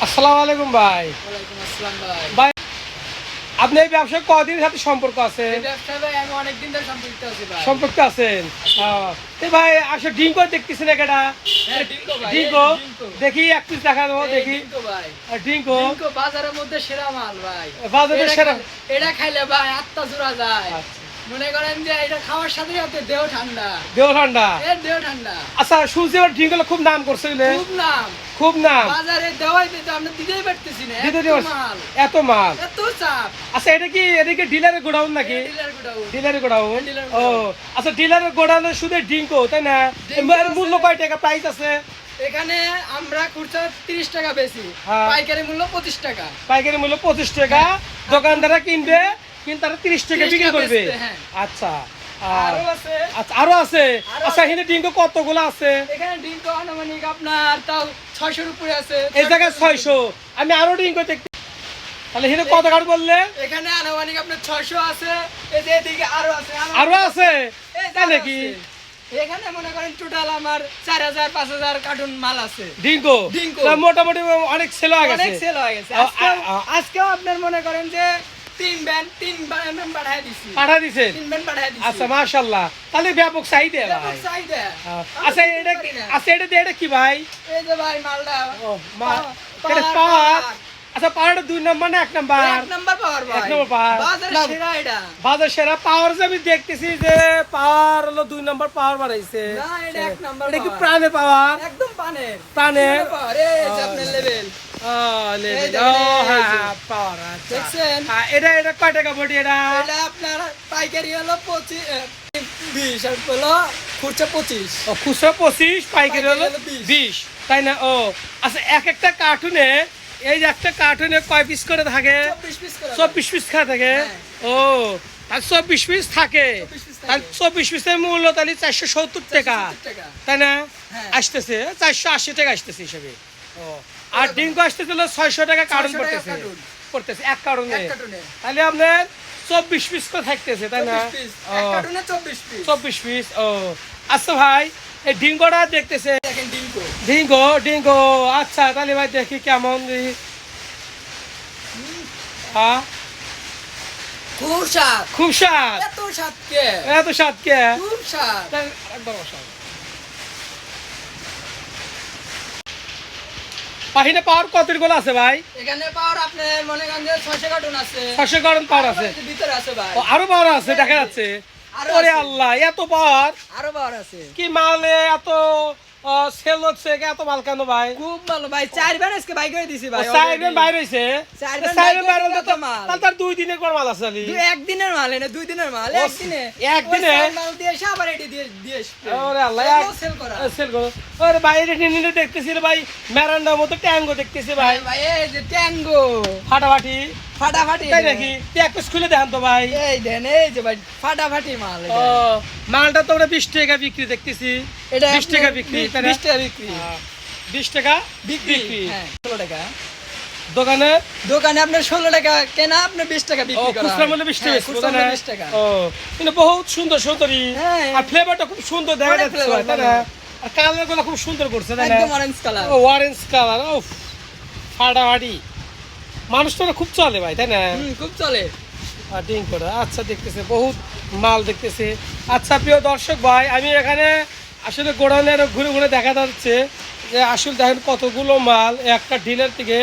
আসসালামু আলাইকুম ভাই। ভাই। আপনি এই ব্যবসায় কদিনের সাথে সম্পর্ক আছে? সম্পর্ক আছেন? ভাই আসলে ডিঙ্কো দেখতেছেন একটা? হ্যাঁ, ডিঙ্কো ভাই, ডিঙ্কো। দেখি এক পিস দেখা দেবো দেখি। ডিঙ্কো বাজারের মধ্যে সেরা মাল ভাই। বাজারে সেরা- এটা খাইলে ভাই আত্মা জোড়া যায়। আচ্ছা। মনে করেন যে এটা খাওয়ার সাথে সাথে দেহ ঠান্ডা। দেহ ঠান্ডা? এর দেহ ঠান্ডা। আচ্ছা শুনছি এবার ডিঙ্কো খুব নাম করছে? খুব নাম। খুব নাম। বাজারে দেওয়াই দিতে আমরা দিতেই পারতেছি না দিতে মাল। এত মাল। এত চাপ। আচ্ছা এটা কি এটা কি ডিলারের গোডাউন নাকি? ডিলারের গোডাউন। ও আচ্ছা ডিলারের গোডাউনে শুধু ডিঙ্কো তাই না? এর মূল্য কয় টাকা? প্রাইস আছে? এখানে আমরা খুচরা তিরিশ টাকা বেশি। হ্যাঁ। পাইকারি মূল্য পঁচিশ টাকা। পাইকারি মূল্য পঁচিশ টাকা। দোকানদাররা কিনবে। কিন্তু তারা তিরিশ টাকা বিক্রি করবে। হ্যাঁ। আচ্ছা আরও আছে। আচ্ছা আরও আছে। আচ্ছা এখানে ডিঙ্কো কতগুলো আছে? এখানে ডিঙ্ক আনুমানিক আপনার তাও ছয়শোর উপরে আছে। এই জায়গায় ছয়শো। আমি আরও ডিঙ্কো দেখতে তাহলে এখানে কত বললে? এখানে আনুমানিক আপনার ছয়শো আছে। এই যে এদিকে আরও আছে। আরও আছে। এখানে মনে করেন টোটাল আমার চার হাজার পাঁচ হাজার কার্টুন মাল আছে। ডিঙ্কো ডিঙ্কো। মোটামুটি অনেক সেল হয়ে অনেক সেল হয়ে গেছে। আজকেও আপনার মনে করেন যে তিন দিছি। দিছেন দিছি? আচ্ছা তাহলে ব্যাপক চাহিদা ব্যাপক চাহিদা। আমি আচ্ছা এটা আচ্ছা এটা এটা কি ভাই? এই যে ভাই মালটা। ও মা পাওয়ার, এটা। আচ্ছা দুই নম্বর না এক নম্বর? এক নাম্বার পাওয়ার ভাই। এক নম্বর পাওয়ার। বাজারে সেরা এটা। বাজার সেরা পাওয়ার যে আমি দেখতেছি যে পাওয়ার হলো দুই নম্বর পাওয়ার বাড়াইছে না এটা এক নাম্বার এটা কি পাওয়ার। একদম পানের। প্রাণের? পাওয়ার এই যে আপনার লেভেল ও, লেভেল। এই দেখেন, ও, এই যে। পাওয়ার। দেখছেন? এটা এটা কয় টাকা বটি এটা এটা আপনার পাইকারি হলো পঁচিশ বিশ আর হলো খুচরা পঁচিশ ও, খুচরা পঁচিশ পাইকারি হলো বিশ। বিশ তাই না ও আচ্ছা এক একটা কার্টুনে এই যে একটা কার্টুনে কয় পিস করে থাকে চব্বিশ পিস খাওয়া থাকে হ্যাঁ। ও চব্বিশ পিস থাকে 24 piece চব্বিশ পিসের মূল্য তাহলে চারশো সত্তর টাকা তাই না হ্যাঁ। আসতেছে চারশো আশি টাকা আসতেছে হিসাবে ও আর ডিঙ্কো আসতেছে হলো ছয়শো টাকা কার্টুন 600 টাকা পড়তেছে। পড়তেছে এক কার্টুনে। তাহলে আপনার চব্বিশ পিস করে থাকতেছে তাই না? চব্বিশ পিস ও। আচ্ছা ভাই এই ডিঙ্কোটা দেখতেছে। ডিঙ্কো ডিঙ্কো আচ্ছা তাহলে ভাই দেখি কেমন। খুব স্বাদ। খুব স্বাদ। এত স্বাদ কে? এত স্বাদ কে? খুব স্বাদ। একবার বসাও। পাহিনে পাওয়ার কতগুলো আছে ভাই? এখানে পাওয়ার আপনার মনে করেন যে ছয়শো কার্টুন আছে। ছশো কারণ পাওয়ার আছে। ভিতরে আছে ভাই। ও, আরও পাওয়ার আছে দেখা যাচ্ছে। আরও ওরে আল্লাহ এত পাওয়ার? আরও পাওয়ার আছে। কি মালে এত সেল হচ্ছে এত মাল কেন ভাই? খুব ভালো ভাই চারবার আজকে বাইক করে দিছি ভাই। বাইরে বাইরে তো মাল? তার দুই দিনের পর মাল আছে মাল দুই দিনের মাল দিয়ে আবার এটি দিয়ে দিয়ে ওরে আল্লাহ এগুলো এক- সেল করা। সেল করো। ওরে বাইরে নিয়ে দেখতেছি ভাই ম্যারান্ডার মতো ট্যাঙ্গো দেখতেছি ভাই ভাই। ভাই এই যে ট্যাঙ্গো। ফাটাফাটি। ফাটাফাটি তাই নাকি? পিস খুলে দেখান তো ভাই। এই দেন এই যে ভাই ফাটাফাটি মাল ও মালটা তো আমরা বিশ টাকা বিক্রি দেখতেছি। এটা বিশ টাকা বিক্রি বিশ টাকা বিক্রি। বিশ টাকা বিক্রি হ্যাঁ। ষোলো টাকা। দোকানে? দোকানে আপনার ষোলো টাকা কেনা আপনার বিশ টাকা বিক্রি খুচরা মূল্য বিশ হ্যাঁ, টাকা খুচরা মূল্য বিশ টাকা। ও কিন্তু বহুত সুন্দর সুন্দরী। হ্যাঁ। আর ফ্লেভারটা খুব সুন্দর দেখা যাচ্ছে তাই না? আর কালারগুলো খুব সুন্দর করছে তাই না? একদম অরেঞ্জ কালার ও অরেঞ্জ কালার ও ফাটাফাটি। মানুষটা খুব চলে ভাই তাই না? খুব চলে। আর ডিং করে আচ্ছা দেখতেছে বহুত মাল দেখতেছে। আচ্ছা প্রিয় দর্শক ভাই আমি এখানে আসলে গোডাউনের ঘুরে ঘুরে দেখা যাচ্ছে যে আসলে দেখেন কতগুলো মাল একটা ডিলার থেকে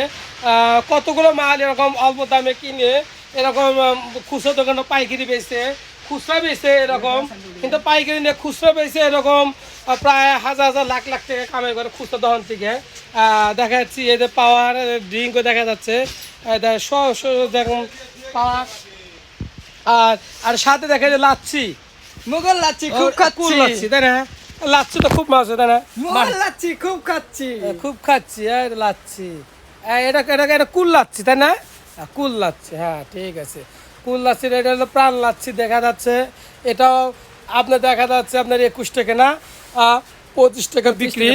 কতগুলো মাল এরকম অল্প দামে কিনে এরকম খুচরো দোকানে পাইকারি বেচে খুচরা বেচে এরকম কিন্তু পাইকারি নিয়ে খুচরা বেচে এরকম প্রায় হাজার হাজার লাখ লাখ টাকা কামাই করে খুচরা দোকান থেকে। দেখা যাচ্ছে এদের পাওয়ার ড্রিঙ্কও দেখা যাচ্ছে। দেখুন পাওয়ার। আর আর সাথে দেখা যায় লাচ্ছি। মুগল লাচ্ছি খুব খাচ্ছি। লাচ্ছি তাই না? লাচ্ছি তো খুব মাছ তাই না? মুগল লাচ্ছি খুব খাচ্ছি। খুব খাচ্ছি লাচ্ছি। এটা এটা এটা কুল লাচ্ছি তাই না? কুল লাচ্ছি হ্যাঁ ঠিক আছে। কুল লাচ্ছি এটা হলো প্রাণ লাচ্ছি দেখা যাচ্ছে। এটাও আপনার দেখা যাচ্ছে আপনার একুশ টাকা না পঁচিশ টাকা বিক্রি।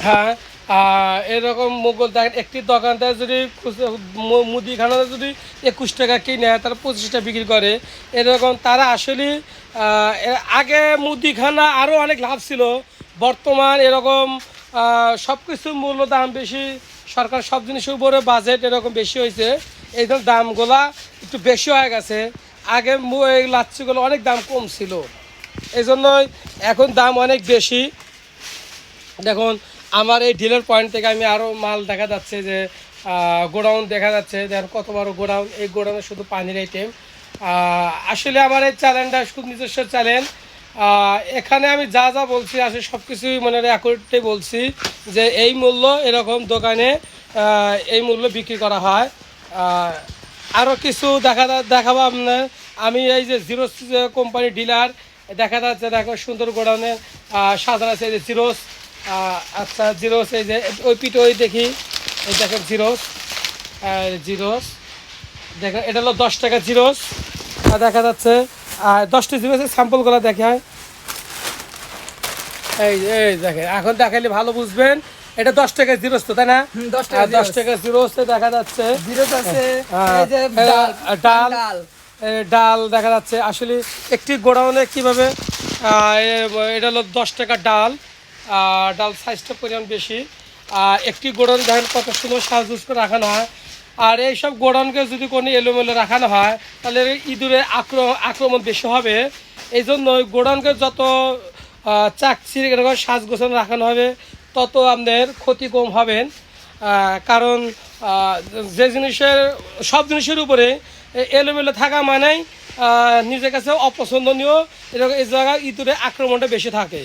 হ্যাঁ। হ্যাঁ এরকম মোগল দেখেন একটি দোকানদার যদি খুচরা- মু- মুদিখানাতে যদি একুশ টাকা কিনে তারা পঁচিশ টাকা বিক্রি করে। এরকম তারা আসলে আগে মুদিখানা আরও অনেক লাভ ছিল। বর্তমান এরকম সব কিছুর মূল্য দাম বেশি। সরকার সব জিনিসের উপরে বাজেট এরকম বেশি হয়েছে। এই জন্য দামগুলা একটু বেশি হয়ে গেছে। আগে এই লাচ্ছিগুলো অনেক দাম কম ছিল। এই জন্যই এখন দাম অনেক বেশি। দেখুন, আমার এই ডিলার পয়েন্ট থেকে আমি আরও মাল দেখা যাচ্ছে যে গোডাউন দেখা যাচ্ছে। দেখেন কত বড় গোডাউন। এই গোডাউনে শুধু পানির আইটেম আসলে আমার এই চ্যানেলটা খুব নিজস্ব চ্যানেল এখানে আমি যা যা বলছি, আসলে সব কিছুই মানে অ্যাকুরেটে বলছি যে এই মূল্য এরকম দোকানে এই মূল্য বিক্রি করা হয়। আরও কিছু দেখা দেখাবো আপনার। আমি এই যে জিরো কোম্পানি ডিলার দেখা যাচ্ছে দেখো সুন্দর গোডাউনে সাজানো আছে এই যে জিরোস আচ্ছা জিরোস এই যে, ওই পিঠে ওই দেখি। এই দেখেন জিরোস জিরোস দেখেন, এটা হলো দশ টাকা জিরোস দেখা যাচ্ছে আর দশটা জিরোসের স্যাম্পলগুলো দেখায় এই এই দেখেন এখন দেখালে ভালো বুঝবেন। এটা দশ টাকা জিরোস তো তাই না? হুম, 10 টাকা আর দশ টাকা জিরোস দেখা যাচ্ছে জিরো হ্যাঁ, এই যে এ, ডাল ডাল দেখা যাচ্ছে আসলে একটি গোডাউনে কীভাবে এটা হলো দশ টাকা ডাল ডাল সাইজটা পরিমাণ বেশি। আর একটি গোডাউন দেখেন কত সুন্দর সাজুজ করে রাখানো হয়। আর এইসব গোডাউনকে যদি কোনো এলোমেলো রাখানো হয় তাহলে ইঁদুরে আক্রমণ আক্রমণ বেশি হবে। এই জন্য গোডাউনকে যত আহ, চাকচি এরকম সাজ গোছানো রাখানো হবে তত আপনাদের ক্ষতি কম হবেন কারণ যে জিনিসের সব জিনিসের উপরে এলোমেলো থাকা মানেই নিজের কাছে অপছন্দনীয় এরকম এই জায়গায় ইঁদুরের আক্রমণটা বেশি থাকে।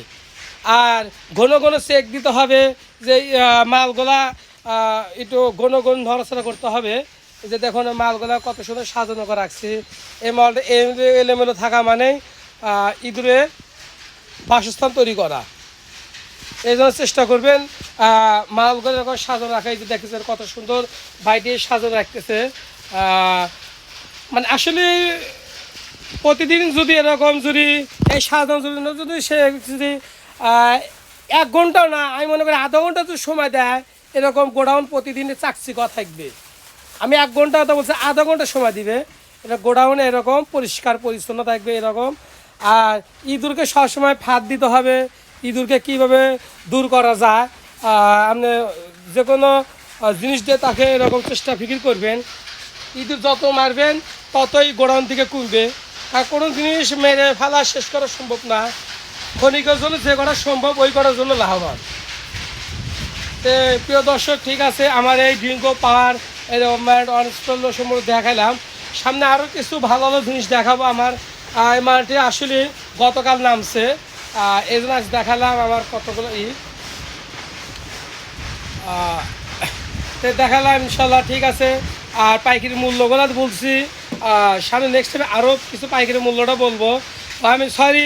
আর ঘন ঘন চেক দিতে হবে যে মালগুলা একটু ঘন নড়াচড়া করতে হবে। যে দেখুন মালগুলা কত সুন্দর সাজানো করে রাখছি। এই মালটা এলোমেলো থাকা মানেই ইঁদুরে বাসস্থান তৈরি করা। এই জন্য চেষ্টা করবেন মালগুলো এরকম সাজানো রাখা। এই যে দেখতেছেন কত সুন্দর বাইরে সাজানো রাখতেছে। মানে আসলে প্রতিদিন যদি এরকম যদি এই সাজানো জন্য যদি সে যদি এক ঘন্টাও না, আমি মনে করি আধা ঘণ্টা যদি সময় দেয় এরকম গোডাউন প্রতিদিনে চাকচিকা থাকবে। আমি এক ঘণ্টা কথা বলছি, আধা ঘণ্টা সময় দিবে। এটা গোডাউনে এরকম পরিষ্কার, পরিচ্ছন্ন থাকবে এরকম। আর ইঁদুরকে সবসময় ফাঁদ দিতে হবে। ইঁদুরকে কীভাবে দূর করা যায়। আপনি যে কোনো জিনিস দিয়ে তাকে এরকম চেষ্টা ফিকির করবেন। ইঁদুর যত মারবেন, ততই গোডাউন থেকে কমবে আর কোনো জিনিস মেরে ফেলা শেষ করা সম্ভব না। ক্ষণিকের জন্য যে করা সম্ভব, ওই করার জন্য লাভবান। তো প্রিয় দর্শক, ঠিক আছে, আমার এই ড্রিঙ্কো পাওয়ার এরকম অনস্টল সম্পর্কে দেখাইলাম। সামনে আরও কিছু ভালো ভালো জিনিস দেখাবো আমার। এই মালটি আসলে গতকাল নামছে। এই জন্য দেখালাম আমার কতগুলো ই। দেখালাম ইনশাল্লাহ ঠিক আছে। আর পাইকারি মূল্যগুলো বলছি। সামনে নেক্সট টাইমে আরও কিছু পাইকারি মূল্যটা বলব। আমি সরি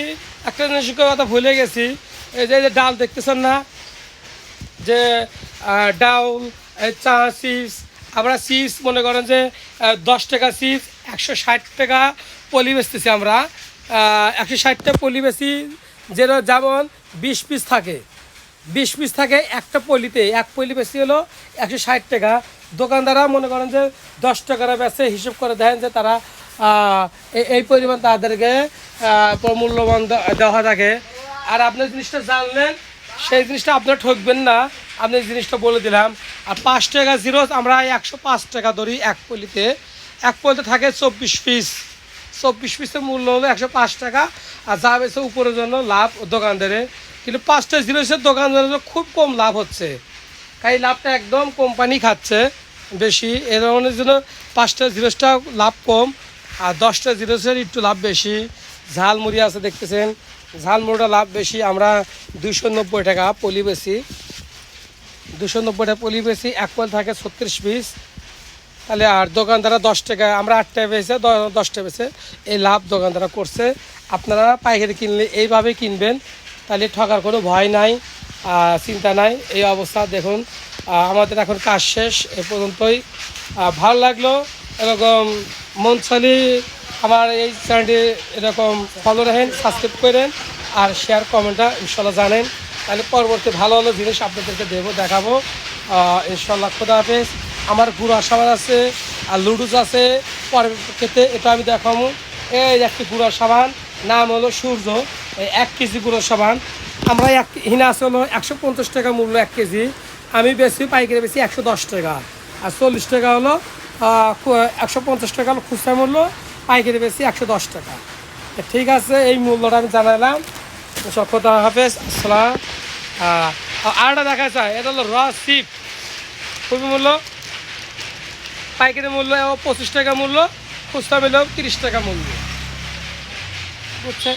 একটা জিনিসের কথা ভুলে গেছি। এই যে ডাল দেখতেছেন না? যে ডাউল চা চিপস, আমরা চিপস মনে করেন যে দশ টাকা চিপস, একশো ষাট টাকা পলি বেচতেছি আমরা। একশো ষাটটা পলি বেশি যেটা যেমন বিশ পিস থাকে। বিশ পিস থাকে একটা পলিতে, এক পলি বেশি হলো একশো ষাট টাকা। দোকানদাররা মনে করেন যে, দশ টাকার বেচে হিসেব করে দেখেন যে তারা এই- পরিমাণ তাদেরকে মূল্যবান দেওয়া থাকে। আর আপনি জিনিসটা জানলেন সেই জিনিসটা আপনার ঠকবেন না। আপনি জিনিসটা বলে দিলাম। আর পাঁচ টাকা জিরো, আমরা একশো পাঁচ টাকা ধরি এক পলিতে। এক পলিতে থাকে চব্বিশ পিস। চব্বিশ পিসের মূল্য হলো একশো পাঁচ টাকা। আর যা বেছে উপরের জন্য লাভ দোকানদারের কিন্তু পাঁচটা জিরোসের দোকানদারের খুব কম লাভ হচ্ছে। তাই লাভটা একদম কোম্পানি খাচ্ছে বেশি। এ ধরনের জন্য পাঁচটা জিরোসটা লাভ কম। আর দশটা জিরোসের একটু লাভ বেশি। ঝাল মুড়ি আছে দেখতেছেন। ঝালমুড়িটা লাভ বেশি, আমরা দুশো নব্বই টাকা পলি বেশি। দুশো নব্বই টাকা পলি বেশি, এক পল থাকে ছত্রিশ পিস। তাহলে আর দোকানদাররা দশ টাকা, আমরা আট আটটায় বেছে দশটা বেছে এই লাভ দোকানদাররা করছে। আপনারা পাইকারি কিনলে এইভাবে কিনবেন, তাহলে ঠকার কোনো ভয় নাই চিন্তা নাই। এই অবস্থা দেখুন আমাদের এখন কাজ শেষ, এ পর্যন্তই। ভালো লাগল, এরকম মনসালি আমার এই চ্যানেলটি এরকম ফলো রাখেন সাবস্ক্রাইব করেন আর শেয়ার কমেন্টটা ইনশাল্লাহ জানেন। তাহলে পরবর্তী ভালো ভালো জিনিস আপনাদেরকে দেবো, দেখাবো। ইনশাল্লাহ, খোদা হাফেজ। আমার গুঁড়ো সাবান আছে আর লুডুস আছে। পরের ক্ষেত্রে এটা আমি দেখাবো। এই একটি গুঁড়ো সাবান নাম হলো সূর্য। এক কেজি গুঁড়ো সাবান আমরা এক, হিনা আছে হলো একশো পঞ্চাশ টাকা মূল্য এক কেজি। আমি বেশি, পাইকারি বেশি একশো দশ টাকা। আর চল্লিশ টাকা হলো একশো পঞ্চাশ টাকা হলো খুচরা মূল্য। পাইকারি বেশি একশো দশ টাকা। ঠিক আছে, এই মূল্যটা আমি জানালাম। সক্ষতা হাফেজ, আসসালাম। আরটা দেখা যায়, এটা হলো র খুবই মূল্য। পাইকারি মূল্য পঁচিশ টাকা মূল্য, খুচরা মূল্য তিরিশ টাকা মূল্য। বুঝছে